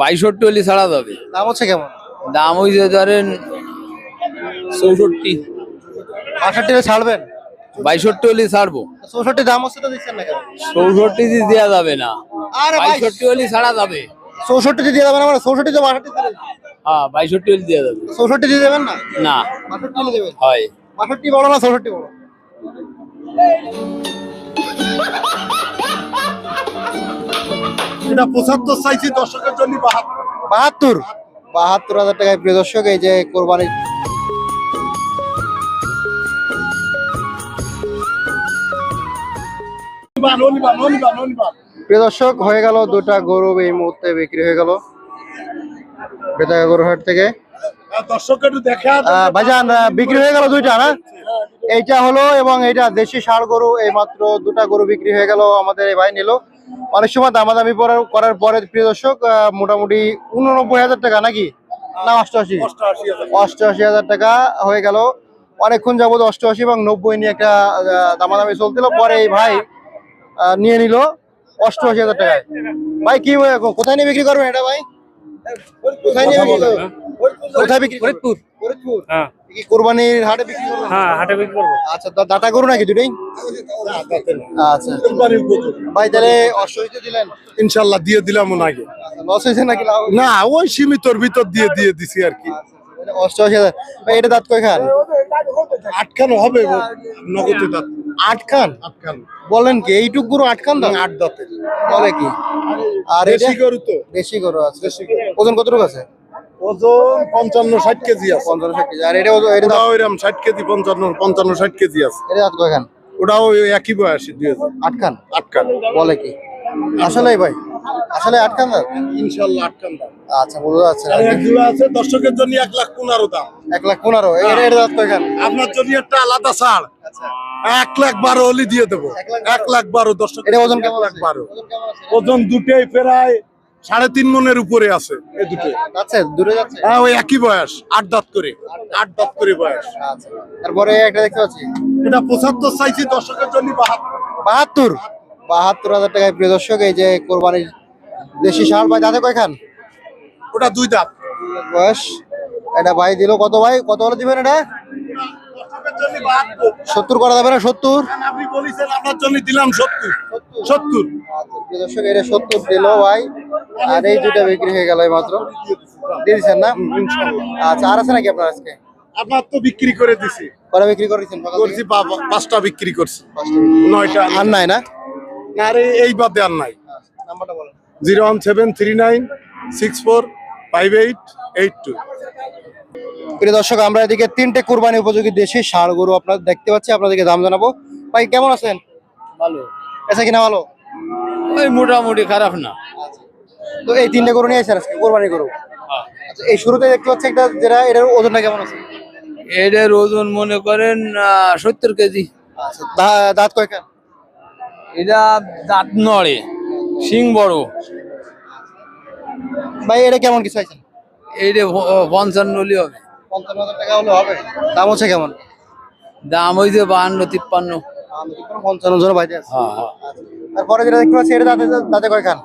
বাইষট্টি হলে ছাড়া যাবে। দাম হচ্ছে কেমন? দাম ওই যে ধরেন চৌষট্টি। বাষট্টি ছাড়বেন? বাইষট্টি হলে ছাড়বো। চৌষট্টি দাম হচ্ছে তো দিচ্ছেন না কেন? চৌষট্টি দিয়ে দেওয়া যাবে না। আরে বাইষট্টি হলে ছাড়া যাবে। চৌষট্টি দিয়ে দেবেন আমার চৌষট্টি তো বাষট্টি। হ্যাঁ বাইষট্টি হলে দেওয়া যাবে। চৌষট্টি দিয়ে দেবেন না? না। বাষট্টি হলে দেবেন? হয়। বাষট্টি বড় না চৌষট্টি বড় এটা পঁচাত্তর চাইছি দর্শকের জন্য বাহাত্তর? বাহাত্তর হাজার টাকায় প্রিয় দর্শক এই যে কোরবানি। প্রিয় দর্শক হয়ে গেল দুটা গরু এই মুহূর্তে বিক্রি হয়ে গেল। বেতাগা গরু হাট থেকে ভাইজান বিক্রি হয়ে গেল দুইটা না? এইটা হলো এবং এইটা দেশি ষাড় গরু এই মাত্র দুটা গরু বিক্রি হয়ে গেল আমাদের এই ভাই নিল। অনেক সময় দামাদামি করার করার পরে প্রিয় দর্শক মোটামুটি উননব্বই হাজার টাকা নাকি? না অষ্টআশি। অষ্টআশি হাজার। টাকা হয়ে গেল। অনেকক্ষণ যাবত অষ্টআশি এবং নব্বই নিয়ে একটা দামাদামি চলছিল। পরে এই ভাই নিয়ে নিল অষ্টআশি হাজার টাকায়। ভাই কি কোথায় নিয়ে বিক্রি করবেন এটা ভাই? কোথায় নিয়ে বিক্রি করবেন? কোথায় বিক্রি ফরিদপুর ফরিদপুর। হ্যাঁ। কি কোরবানির হাটে বিক্রি করবেন? হ্যাঁ হাটে বিক্রি করব। আচ্ছা দা- দাতা গরু নাকি দুটোই? না, তাতে না। আচ্ছা। ভাই তাহলে অষ্টআশি দিলেন? ইনশাল্লাহ দিয়ে দিলাম ওনাকে। লস হয়েছে নাকি লাভ না ওই সীমিতর ভিতর দিয়ে দিয়ে দিছি আর কি। অষ্টআশি হাজার ভাই এটা দাঁত কয় খান? আটখানো হবে নগদে দাঁত। আট খান আটখানো। বলেন কি এইটুক গরু আট খান দাম আট দাঁতে বলে কি? আর এটা? দেশি গরু তো। দেশি গরু আছে। ওজন কতটুকু আছে? ওজন পঞ্চান্ন ষাট কেজি আছে। পঞ্চান্ন ষাট কেজি। আর এটা ওজন- এটা দাঁত ওটাও এরকম ষাট কেজি পঞ্চান্ন পঞ্চান্ন ষাট কেজি আছে। এটা দাঁত কয় খান ওটাও একই বয়সী দুই হাজার। আট আটখান। বলে কি? আসলে ভাই। আসলে আট খান দাঁত? ইনশাল্লাহ আটখান দাম। আচ্ছা বোঝা যাচ্ছে না। আর এক জোড়া আছে দর্শকের জন্য এক লাখ পনেরো দাম। এক লাখ পনেরো। এটা এটা দাঁত কয় খান আপনার জন্য একটা আলাদা ছাড়। এক লাখ বারো হলে দিয়ে দেবো। এক লাখ বারো। দর্শক। এটা ওজন কেমন লাখ বারো। ওজন দুটোই প্রায় সাড়ে তিন মনের উপরে আছে। এই দুটো। যাচ্ছে দূরে যাচ্ছে? হ্যাঁ ওই একই বয়স আট দাঁত করে। আট দাঁত করে বয়স। আচ্ছা। তারপরে একটা দেখতে পাচ্ছি। এটা পঁচাত্তর চাইছি দর্শকের জন্য বাহাত্তর? বাহাত্তর হাজার টাকায়। প্রিয় দর্শক এই যে কোরবানির দেশি ষাঁড় ভাই দাঁতে কয় খান ওটা দুই দাঁত। বয়স। এটা ভাই দিল কত ভাই? কত হলে দিবেন এটা? সত্তর করা যাবে না সত্তর? আপনি বলেছেন আপনার জন্য দিলাম সত্তর। সত্তর। আচ্ছা, দর্শক এটা সত্তর দিল ভাই। আর এই দুটা বিক্রি হয়ে গেল মাত্র দিয়ে দিচ্ছেন না? আচ্ছা আর আছে নাকি আপনার আজকে? আপনার তো বিক্রি করে দিছি। কটা বিক্রি করেছেন? করছি পাঁচটা বিক্রি করছি। নয়টা। আর নাই না? না রে এই বাদে আর নাই। নাম্বারটা বলেন। Zero one seven three nine six four five eight eight two. প্রিয় দর্শক আমরা এদিকে তিনটে কুরবানি উপযোগী দেশি ষাঁড় গরু আপনারা দেখতে পাচ্ছি আপনাদেরকে দাম জানাব। ভাই কেমন আছেন? ভালো। এসে কিনা ভালো? ওই মোটামুটি খারাপ না। তো এই তিনটে গরু নিয়ে আসেন আজকে কোরবানি গরু। আচ্ছা এই শুরুতে দেখতে পাচ্ছি একটা যেটা এটার ওজনটা কেমন আছে? এদের ওজন মনে করেন সত্তর কেজি। আচ্ছা দাঁত কয় খান এটা দাঁত নড়ে শিং বড়। ভাই এটা কেমন কিছু আছেন এইটা পঞ্চান্ন হলে হবে। পঞ্চান্ন হাজার টাকা হলে হবে। দাম হচ্ছে কেমন? দাম হয়েছে বাহান্ন তিপ্পান্ন। পঞ্চান্ন জন বাইরে আছে। হ্যাঁ হ্যাঁ। তারপরে যেটা দেখতে পাচ্ছি এটা দাঁতে দাঁতে কয় খান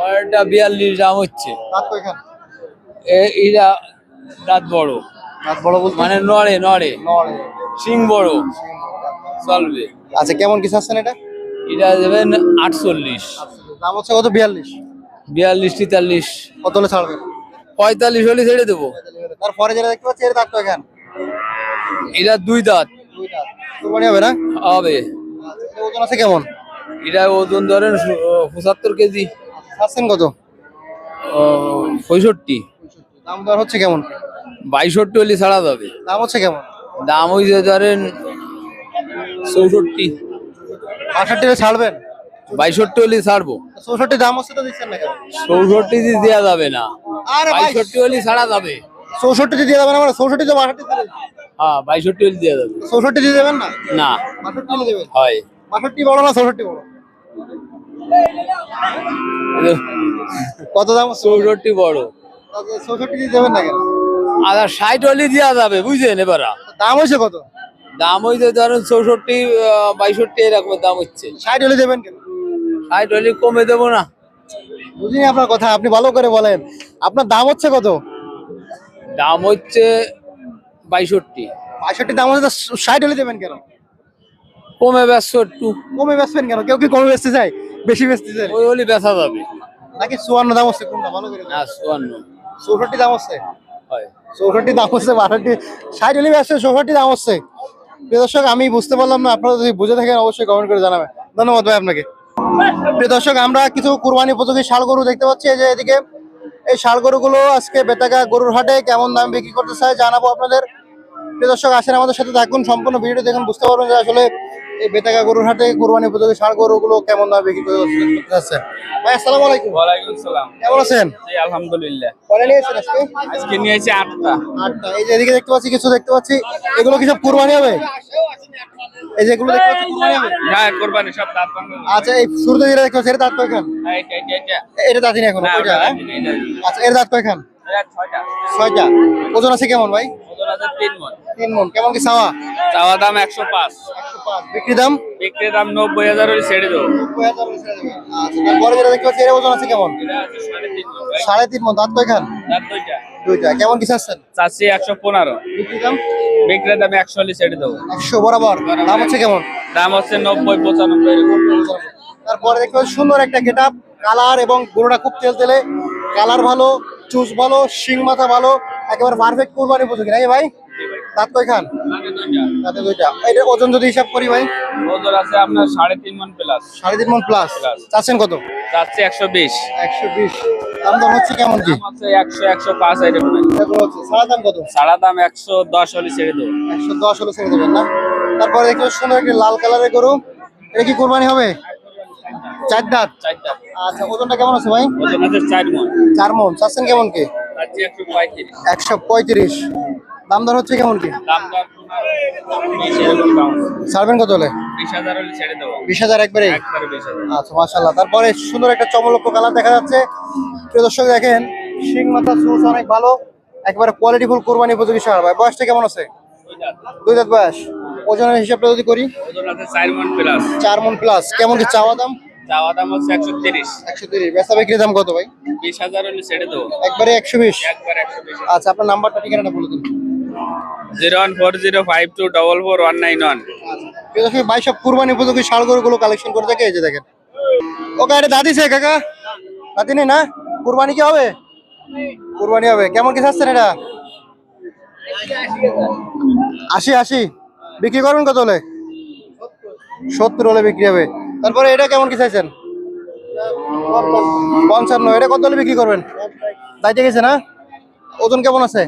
পরেরটা বিয়াল্লিশ দাম হচ্ছে। দাঁত এ- এরা দাঁত বড়। দাঁত বড় মানে নড়ে নড়ে। নড়ে। শিং বড়। চলবে। আচ্ছা কেমন কিছু আসছেন এটা? এটা দেবেন আটচল্লিশ। দাম হচ্ছে কত? বিয়াল্লিশ। বিয়াল্লিশ তেতাল্লিশ। কত হলে ছাড়বেন পঁয়তাল্লিশ হলে ছেড়ে দেবো। তারপরে যেটা দেখতে পাচ্ছি এটা দাঁত কয় এটা দুই দাঁত। দুই দাঁত। কোরবানি হবে না? হবে। আচ্ছা, ওজন আছে কেমন? এটা ওজন ধরেন পঁচাত্তর কেজি। ছাড়ছেন কত? পঁয়ষট্টি। দাম দর হচ্ছে কেমন? বাইষট্টি হলে ছাড়া যাবে। দাম হচ্ছে কেমন? দাম হয়েছে ধরেন চৌষট্টি। বাষট্টি ছাড়বেন? বাইষট্টি হলে ছাড়বো। চৌষট্টি দাম হচ্ছে তো দিচ্ছেন না কেন? চৌষট্টি দিয়ে দেওয়া যাবে না। বাইষট্টি হলে ছাড়া যাবে। চৌষট্টি দিয়ে দেবেন আমার চৌষট্টি তো বাষট্টি। হ্যাঁ বাইষট্টি হলে দেওয়া যাবে চৌষট্টি দিয়ে দেবেন না? না। বাষট্টি হলে দেবেন? হয়। বাষট্টি বড় না চৌষট্টি বড়? কত দাম? চৌষট্টি বড়। চৌষট্টি দেবেন না কেন আর ষাট হলে দেওয়া যাবে বুঝলেন এবার। দাম হয়েছে কত? দাম হয়েছে ধরেন চৌষট্টি বাইষট্টি এরকম দাম হচ্ছে। ষাট হলে দেবেন কেন? ষাট হলে কমে দেবো না। বুঝিনি আপনার কথা আপনি ভালো করে বলেন। আপনার দাম হচ্ছে কত? দাম হচ্ছে বাইষট্টি। বাষট্টি দাম হচ্ছে ষাট হলে দেবেন কেন? কমে ব্যস্ত একটু। কমে বেচবেন কেন? কেউ কি কমে বেচতে চায়? বেশি বেচতে চায়? ওই হলে বেচা যাবে। নাকি চুয়ান্ন দাম হচ্ছে কোনটা? ভালো করে না চুয়ান্ন। চৌষট্টি দাম হচ্ছে হয়। চৌষট্টি দাম হচ্ছে বাষট্টি। ষাট হলে বেচছে চৌষট্টি দাম হচ্ছে প্রিয় দর্শক আমি বুঝতে পারলাম না আপনারা যদি বুঝে থাকেন অবশ্যই কমেন্ট করে জানাবেন। ধন্যবাদ ভাই আপনাকে। প্রিয় দর্শক আমরা কিছু কুরবানি উপযোগী ষাড় গরু দেখতে পাচ্ছি। এই যে এদিকে এই ষাড় গরুগুলো আজকে বেতাকা গরুর হাটে কেমন দাম বিক্রি করতে চাই জানাব আপনাদের। প্রিয় দর্শক আসেন আমাদের সাথে থাকুন সম্পূর্ণ ভিডিও দেখুন বুঝতে পারবেন যে আসলে এই বেতাকা গরুর হাটে কুরবানি উপযোগী ষাড় গরুগুলো কেমন দাম বিক্রি করতে যাচ্ছে ভাই আসসালামু আলাইকুম। ওয়ালাইকুম সালাম। কেমন আছেন? জি আলহামদুলিল্লাহ। কয়টা নিয়েছেন আজকে? আজকে নিয়েছি আটটা। আটটা। এই যে এদিকে দেখতে পাচ্ছি কিছু দেখতে পাচ্ছি। এগুলো কি সব কুরবানি হবে? এই যে এগুলো দেখতে পাচ্ছি কুরবানি হবে? হ্যাঁ কোরবানি সব দাঁত ভাঙা আচ্ছা এই শুরুতে যেটা দেখতে পাচ্ছি এটা দাঁত কয়খান? এইটা এইটা এটা দাঁতিনি এখন না কয়টা? হ্যাঁ? না। আচ্ছা এর দাঁত কয়খান? ছয়টা। ছয়টা। ওজন আছে কেমন ভাই? ওজন আছে তিন মন। তিন মন। কেমন কি চাওয়া? চাওয়া দাম একশো পাঁচ। বিক্রি দাম? বিক্রি দাম নব্বই হাজার হলে ছেড়ে দেবো। আচ্ছা তারপরে যেটা দেখতে পাচ্ছি এর ওজন আছে কেমন? সাড়ে তিন মন। দাঁত কয়খান? দুইটা। কেমন কি চাচ্ছেন? চাচ্ছি একশো পনেরো। বিক্রি দাম? বিক্রি দাম একশো হলে ছেড়ে দেবো। একশো বরাবর। দাম হচ্ছে কেমন? দাম হচ্ছে নব্বই পঁচানব্বই তারপরে দেখতে পাচ্ছি সুন্দর একটা গেটআপ কালার এবং গরুটা খুব তেল তেলে। কালার ভালো চুজ ভালো শিং মাথা ভালো একেবারে পারফেক্ট কুরবানি উপযোগী নাকি ভাই। দাঁত কয়খান? দাঁতে দুইটা। এটা ওজন যদি হিসাব করি ভাই? ওজন আছে আপনার সাড়ে তিন মন প্লাস সাড়ে তিন মন প্লাস। চাচ্ছেন কত? যাচ্ছে একশো বিশ। একশো বিশ। দাম দাম হচ্ছে কেমন কি? একশো একশো পাঁচ এরকম হচ্ছে। সারা দাম কত? সারা দাম একশো দশ হলে ছেড়ে দেবো। একশো দশ হলে ছেড়ে দেবেন না? তারপরে পাচ্ছি সুন্দর একটি লাল কালারের গরু। এটা কি কোরবানি হবে? চার দাঁত। চারটা আচ্ছা ওজনটা কেমন আছে ভাই? ওজন আছে চার মন। চার মন। চাচ্ছেন কেমন কি? একশো পঁয়ত্রিশ। দাম দর হচ্ছে কেমন কি? দাম দাম ছাড়বেন কত হলে? বিশ হাজার একবারে? আচ্ছা তারপরে সুন্দর একটা চমলক্ষ কালার দেখা যাচ্ছে। প্রিয় দর্শক দেখেন শিং মাথা সুস অনেক ভালো। একেবারে কোয়ালিটিফুল কোরবানি উপযোগী সার। ভাই বয়সটা কেমন আছে? দুই দাঁত। বয়স। ওজনের হিসাবটা যদি করি। চার মন প্লাস মন কেমন কি চাওয়া দাম? চাওয়া দাম হচ্ছে একশো তিরিশ। একশো তিরিশ। বেচা বিক্রি দাম কত ভাই? বিশ হাজার হলে ছেড়ে দেবো। একবারে একশো বিশ। একবার একশো বিশ। আচ্ছা আপনার নাম্বারটা ঠিকানাটা বলে দিন। Zero one four zero five two four one nine one. সব কুরবানি উপযোগী কালেকশন ওকে, এটা কাকা? কুরবানি কি হবে? কুরবানি হবে। কেমন কি এটা? আশি আশি। বিক্রি করবেন কত হলে? সত্তর হলে বিক্রি হবে। তারপরে এটা কেমন কি চাইছেন? পঞ্চান্ন। এটা কত হলে বিক্রি করবেন? দাইতে গেছে না? ওজন কেমন আছে?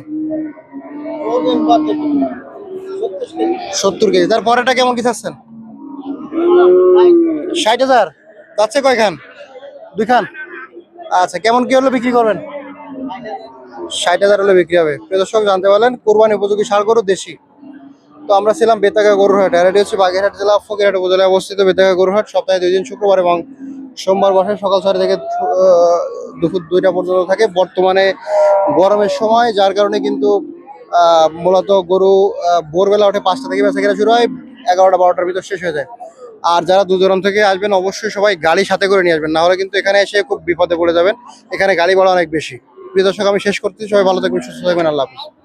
সত্তর কেজি। তার এটা কেমন কি চাচ্ছেন ষাট হাজার। যাচ্ছে কয়খান? দুই খান আচ্ছা কেমন কি হলে বিক্রি করবেন? ষাট হাজার হলে বিক্রি হবে। দর্শক, জানতে পারলেন, কোরবানি উপযোগী সার গরু দেশি। তো আমরা ছিলাম বেতাগা গরুরহাট। আর এটি হচ্ছে বাগেরহাট জেলা, ফকিরহাট উপজেলায় অবস্থিত বেতাগা গরুরহাট। সপ্তাহে দুই দিন শুক্রবার এবং সোমবার বসে সকাল ছয় থেকে দুপুর দুইটা পর্যন্ত থাকে। বর্তমানে গরমের সময়, যার কারণে কিন্তু মূলত গরু ভোরবেলা ওঠে পাঁচটা থেকে বেচা কেনা শুরু হয়, এগারোটা, বারোটার ভিতর শেষ হয়ে যায়। আর যারা দুজন থেকে আসবেন, অবশ্যই সবাই গাড়ি সাথে করে নিয়ে আসবেন, না হলে কিন্তু এখানে এসে খুব বিপদে পড়ে যাবেন। এখানে গাড়ি ভাড়া অনেক বেশি। প্রিয় দর্শক, আমি শেষ করতে সবাই ভালো থাকবেন, সুস্থ থাকবেন, আল্লাহ হাফিজ।